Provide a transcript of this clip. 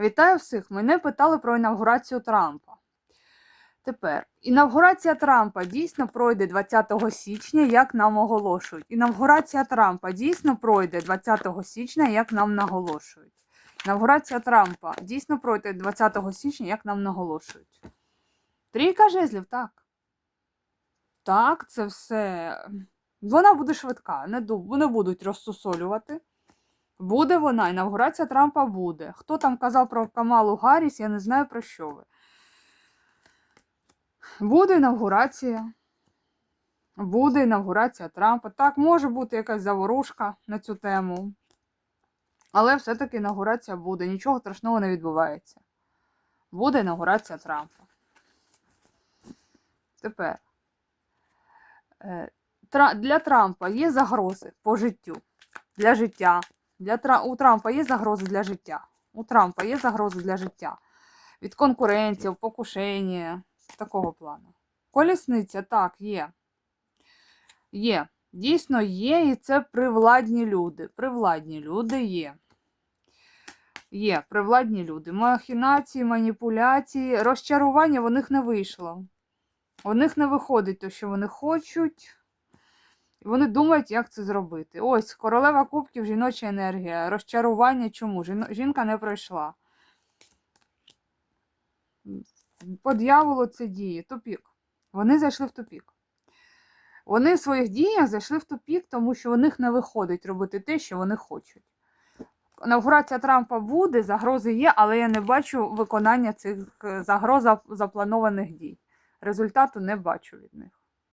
Вітаю всіх! Мене питали про інавгурацію Трампа. Тепер, інавгурація Трампа дійсно пройде 20 січня, як нам оголошують. Інавгурація Трампа дійсно пройде 20 січня, як нам наголошують. Інавгурація Трампа дійсно пройде 20 січня, як нам наголошують. Трійка жезлів, так. Так, це все. Вона буде швидка, не, не будуть розсусолювати. Буде вона, інавгурація Трампа буде. Хто там казав про Камалу Гарріс, я не знаю про що ви. Буде інавгурація. Буде інавгурація Трампа. Так, може бути якась заворушка на цю тему. Але все-таки інаугурація буде. Нічого страшного не відбувається. Буде інаугурація Трампа. Тепер. Е, Для Трампа є загрози по життю. Для життя. Для У Трампа є загрози для життя. У Трампа є загрози для життя. Від конкурентів, покушення, такого плану. Колісниця, так, є. Є. Дійсно є, і це привладні люди. Привладні люди є. Є привладні люди. Махінації, маніпуляції, розчарування в них не вийшло. У них не виходить те, що вони хочуть. І вони думають, як це зробити. Ось, королева кубків, жіноча енергія. Розчарування чому? Жінка не пройшла. По дьяволу це діє. Тупік. Вони зайшли в тупік. Вони в своїх діях зайшли в тупік, тому що у них не виходить робити те, що вони хочуть. Інаугурація Трампа буде, загрози є, але я не бачу виконання цих е, загроз запланованих дій. Результату не бачу від них.